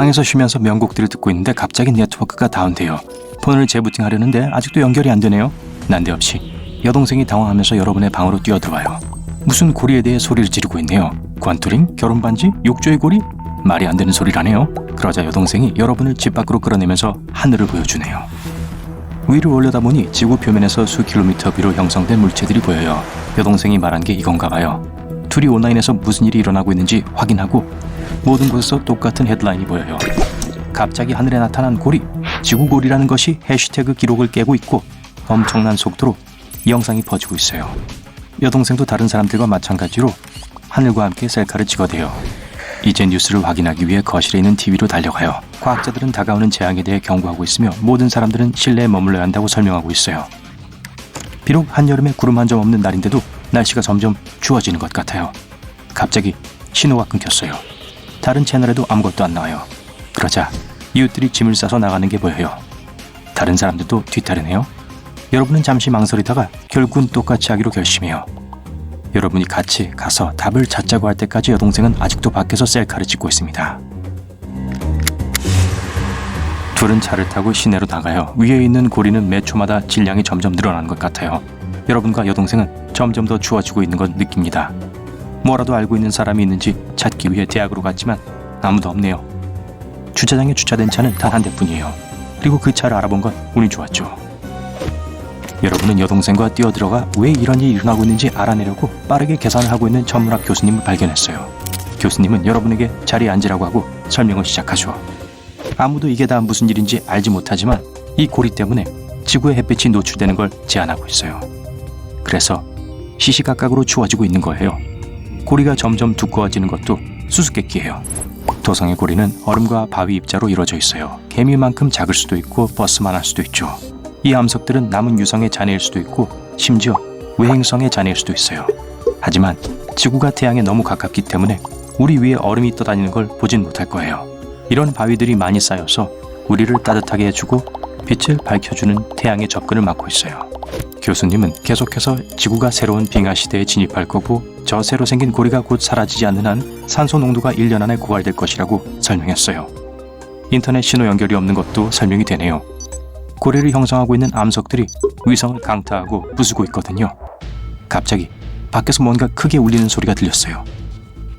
방에서 쉬면서 명곡들을 듣고 있는데 갑자기 네트워크가 다운돼요. 폰을 재부팅하려는데 아직도 연결이 안 되네요. 난데없이 여동생이 당황하면서 여러분의 방으로 뛰어들어와요. 무슨 고리에 대해 소리를 지르고 있네요. 관투링? 결혼 반지? 욕조의 고리? 말이 안 되는 소리라네요. 그러자 여동생이 여러분을 집 밖으로 끌어내면서 하늘을 보여주네요. 위를 올려다보니 지구 표면에서 수 킬로미터 위로 형성된 물체들이 보여요. 여동생이 말한 게 이건가 봐요. 둘이 온라인에서 무슨 일이 일어나고 있는지 확인하고 모든 곳에서 똑같은 헤드라인이 보여요. 갑자기 하늘에 나타난 고리, 지구고리라는 것이 해시태그 기록을 깨고 있고 엄청난 속도로 이 영상이 퍼지고 있어요. 여동생도 다른 사람들과 마찬가지로 하늘과 함께 셀카를 찍어대요. 이제 뉴스를 확인하기 위해 거실에 있는 TV로 달려가요. 과학자들은 다가오는 재앙에 대해 경고하고 있으며 모든 사람들은 실내에 머물러야 한다고 설명하고 있어요. 비록 한여름에 구름 한 점 없는 날인데도 날씨가 점점 추워지는 것 같아요. 갑자기 신호가 끊겼어요. 다른 채널에도 아무것도 안 나와요. 그러자 이웃들이 짐을 싸서 나가는 게 보여요. 다른 사람들도 뒤따르네요. 여러분은 잠시 망설이다가 결국은 똑같이 하기로 결심해요. 여러분이 같이 가서 답을 찾자고 할 때까지 여동생은 아직도 밖에서 셀카를 찍고 있습니다. 둘은 차를 타고 시내로 나가요. 위에 있는 고리는 매 초마다 질량이 점점 늘어나는 것 같아요. 여러분과 여동생은 점점 더 추워지고 있는 걸 느낍니다. 뭐라도 알고 있는 사람이 있는지 찾기 위해 대학으로 갔지만 아무도 없네요. 주차장에 주차된 차는 단 한 대뿐이에요. 그리고 그 차를 알아본 건 운이 좋았죠. 여러분은 여동생과 뛰어들어가 왜 이런 일이 일어나고 있는지 알아내려고 빠르게 계산을 하고 있는 천문학 교수님을 발견했어요. 교수님은 여러분에게 자리에 앉으라고 하고 설명을 시작하죠. 아무도 이게 다 무슨 일인지 알지 못하지만 이 고리 때문에 지구의 햇빛이 노출되는 걸 제한하고 있어요. 그래서 시시각각으로 추워지고 있는 거예요. 고리가 점점 두꺼워지는 것도 수수께끼예요. 도성의 고리는 얼음과 바위 입자로 이루어져 있어요. 개미만큼 작을 수도 있고 버스만 할 수도 있죠. 이 암석들은 남은 유성의 잔해일 수도 있고 심지어 외행성의 잔해일 수도 있어요. 하지만 지구가 태양에 너무 가깝기 때문에 우리 위에 얼음이 떠다니는 걸 보진 못할 거예요. 이런 바위들이 많이 쌓여서 우리를 따뜻하게 해주고 빛을 밝혀주는 태양의 접근을 막고 있어요. 교수님은 계속해서 지구가 새로운 빙하 시대에 진입할 거고 저 새로 생긴 고리가 곧 사라지지 않는 한 산소 농도가 1년 안에 고갈될 것이라고 설명했어요. 인터넷 신호 연결이 없는 것도 설명이 되네요. 고리를 형성하고 있는 암석들이 위성을 강타하고 부수고 있거든요. 갑자기 밖에서 뭔가 크게 울리는 소리가 들렸어요.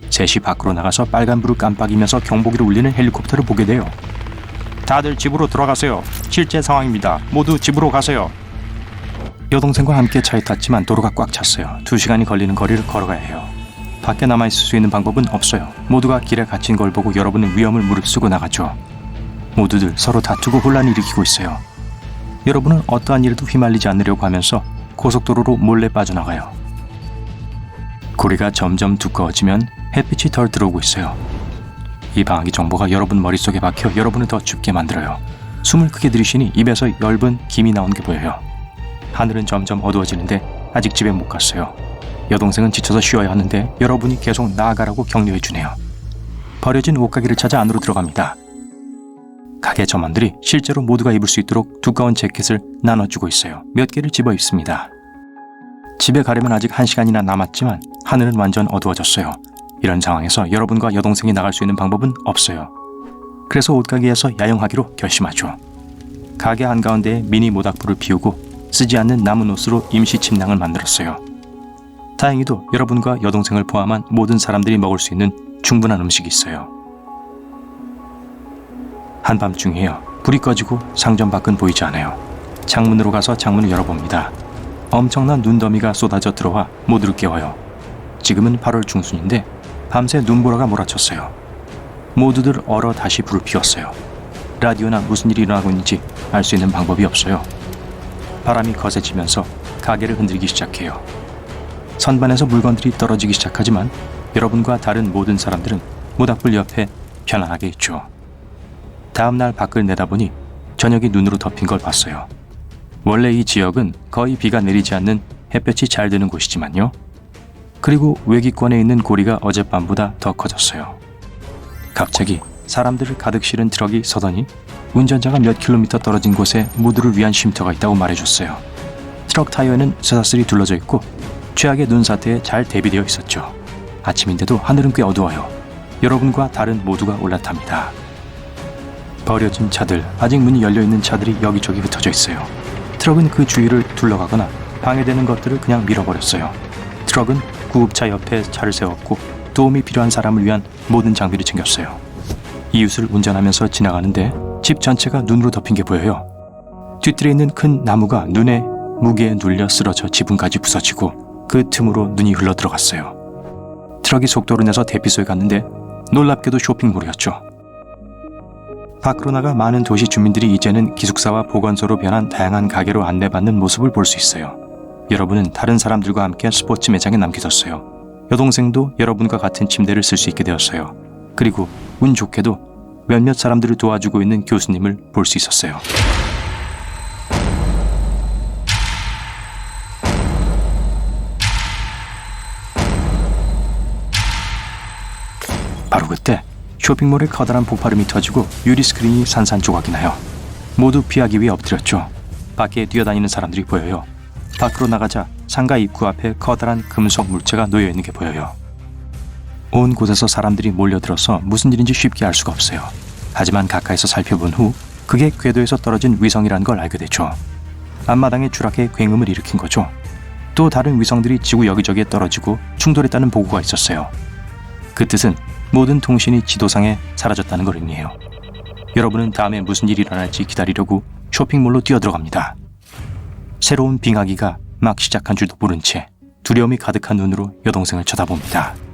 셋이 밖으로 나가서 빨간불을 깜빡이면서 경보기를 울리는 헬리콥터를 보게 돼요. 다들 집으로 돌아가세요. 실제 상황입니다. 모두 집으로 가세요. 여동생과 함께 차에 탔지만 도로가 꽉 찼어요. 두 시간이 걸리는 거리를 걸어가야 해요. 밖에 남아 있을 수 있는 방법은 없어요. 모두가 길에 갇힌 걸 보고 여러분은 위험을 무릅쓰고 나갔죠. 모두들 서로 다투고 혼란을 일으키고 있어요. 여러분은 어떠한 일에도 휘말리지 않으려고 하면서 고속도로로 몰래 빠져나가요. 고리가 점점 두꺼워지면 햇빛이 덜 들어오고 있어요. 이 방학의 정보가 여러분 머릿속에 박혀 여러분을 더 춥게 만들어요. 숨을 크게 들이쉬니 입에서 엷은 김이 나오는 게 보여요. 하늘은 점점 어두워지는데 아직 집에 못 갔어요. 여동생은 지쳐서 쉬어야 하는데 여러분이 계속 나아가라고 격려해 주네요. 버려진 옷가게를 찾아 안으로 들어갑니다. 가게 점원들이 실제로 모두가 입을 수 있도록 두꺼운 재킷을 나눠주고 있어요. 몇 개를 집어 입습니다. 집에 가려면 아직 한 시간이나 남았지만 하늘은 완전 어두워졌어요. 이런 상황에서 여러분과 여동생이 나갈 수 있는 방법은 없어요. 그래서 옷가게에서 야영하기로 결심하죠. 가게 한가운데에 미니 모닥불을 피우고 쓰지 않는 남은 옷으로 임시 침낭을 만들었어요. 다행히도 여러분과 여동생을 포함한 모든 사람들이 먹을 수 있는 충분한 음식이 있어요. 한밤중이에요. 불이 꺼지고 상점 밖은 보이지 않아요. 창문으로 가서 창문을 열어봅니다. 엄청난 눈더미가 쏟아져 들어와 모두를 깨워요. 지금은 8월 중순인데 밤새 눈보라가 몰아쳤어요. 모두들 얼어 다시 불을 피웠어요. 라디오나 무슨 일이 일어나고 있는지 알 수 있는 방법이 없어요. 바람이 거세지면서 가게를 흔들기 시작해요. 선반에서 물건들이 떨어지기 시작하지만 여러분과 다른 모든 사람들은 모닥불 옆에 편안하게 있죠. 다음 날 밖을 내다보니 저녁이 눈으로 덮인 걸 봤어요. 원래 이 지역은 거의 비가 내리지 않는 햇볕이 잘 드는 곳이지만요. 그리고 외기권에 있는 고리가 어젯밤보다 더 커졌어요. 갑자기 사람들을 가득 실은 트럭이 서더니 운전자가 몇 킬로미터 떨어진 곳에 모두를 위한 쉼터가 있다고 말해줬어요. 트럭 타이어에는 쇠사슬이 둘러져 있고 최악의 눈 사태에 잘 대비되어 있었죠. 아침인데도 하늘은 꽤 어두워요. 여러분과 다른 모두가 올라탑니다. 버려진 차들, 아직 문이 열려 있는 차들이 여기저기 흩어져 있어요. 트럭은 그 주위를 둘러가거나 방해되는 것들을 그냥 밀어버렸어요. 트럭은 구급차 옆에 차를 세웠고 도움이 필요한 사람을 위한 모든 장비를 챙겼어요. 이웃을 운전하면서 지나가는데 집 전체가 눈으로 덮인 게 보여요. 뒤뜰에 있는 큰 나무가 눈에 무게에 눌려 쓰러져 지붕까지 부서지고 그 틈으로 눈이 흘러 들어갔어요. 트럭이 속도를 내서 대피소에 갔는데 놀랍게도 쇼핑몰이었죠. 밖으로 나가 많은 도시 주민들이 이제는 기숙사와 보건소로 변한 다양한 가게로 안내받는 모습을 볼 수 있어요. 여러분은 다른 사람들과 함께 스포츠 매장에 남겨졌어요. 여동생도 여러분과 같은 침대를 쓸 수 있게 되었어요. 그리고 운 좋게도 몇몇 사람들을 도와주고 있는 교수님을 볼 수 있었어요. 바로 그때 쇼핑몰에 커다란 폭발음이 터지고 유리 스크린이 산산조각이 나요. 모두 피하기 위해 엎드렸죠. 밖에 뛰어다니는 사람들이 보여요. 밖으로 나가자 상가 입구 앞에 커다란 금속 물체가 놓여 있는 게 보여요. 온 곳에서 사람들이 몰려들어서 무슨 일인지 쉽게 알 수가 없어요. 하지만 가까이서 살펴본 후 그게 궤도에서 떨어진 위성이라는 걸 알게 되죠. 앞마당에 추락해 굉음을 일으킨 거죠. 또 다른 위성들이 지구 여기저기에 떨어지고 충돌했다는 보고가 있었어요. 그 뜻은 모든 통신이 지도상에 사라졌다는 걸 의미해요. 여러분은 다음에 무슨 일이 일어날지 기다리려고 쇼핑몰로 뛰어들어갑니다. 새로운 빙하기가 막 시작한 줄도 모른 채 두려움이 가득한 눈으로 여동생을 쳐다봅니다.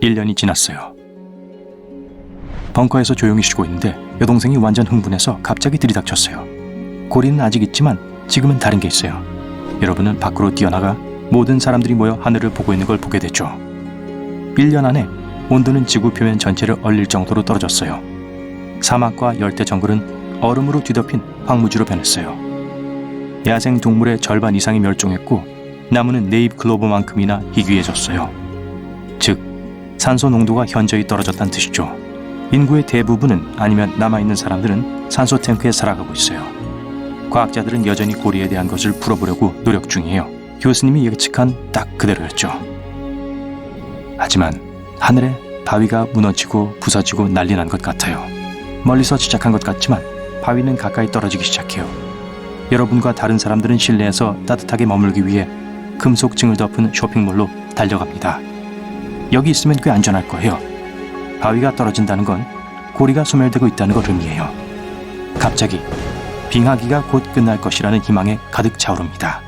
일년이 지났어요. 벙커에서 조용히 쉬고 있는데 여동생이 완전 흥분해서 갑자기 들이닥쳤어요. 고리는 아직 있지만 지금은 다른 게 있어요. 여러분은 밖으로 뛰어나가 모든 사람들이 모여 하늘을 보고 있는 걸 보게 됐죠. 1년 안에 온도는 지구 표면 전체를 얼릴 정도로 떨어졌어요. 사막과 열대 정글은 얼음으로 뒤덮인 황무지로 변했어요. 야생 동물의 절반 이상이 멸종했고 나무는 네잎 클로버만큼이나 희귀해졌어요. 즉 산소 농도가 현저히 떨어졌다는 뜻이죠. 인구의 대부분은 아니면 남아있는 사람들은 산소 탱크에 살아가고 있어요. 과학자들은 여전히 고리에 대한 것을 풀어보려고 노력 중이에요. 교수님이 예측한 딱 그대로였죠. 하지만 하늘에 바위가 무너지고 부서지고 난리 난 것 같아요. 멀리서 시작한 것 같지만 바위는 가까이 떨어지기 시작해요. 여러분과 다른 사람들은 실내에서 따뜻하게 머물기 위해 금속층을 덮은 쇼핑몰로 달려갑니다. 여기 있으면 꽤 안전할 거예요. 바위가 떨어진다는 건 고리가 소멸되고 있다는 걸 의미해요. 갑자기 빙하기가 곧 끝날 것이라는 희망에 가득 차오릅니다.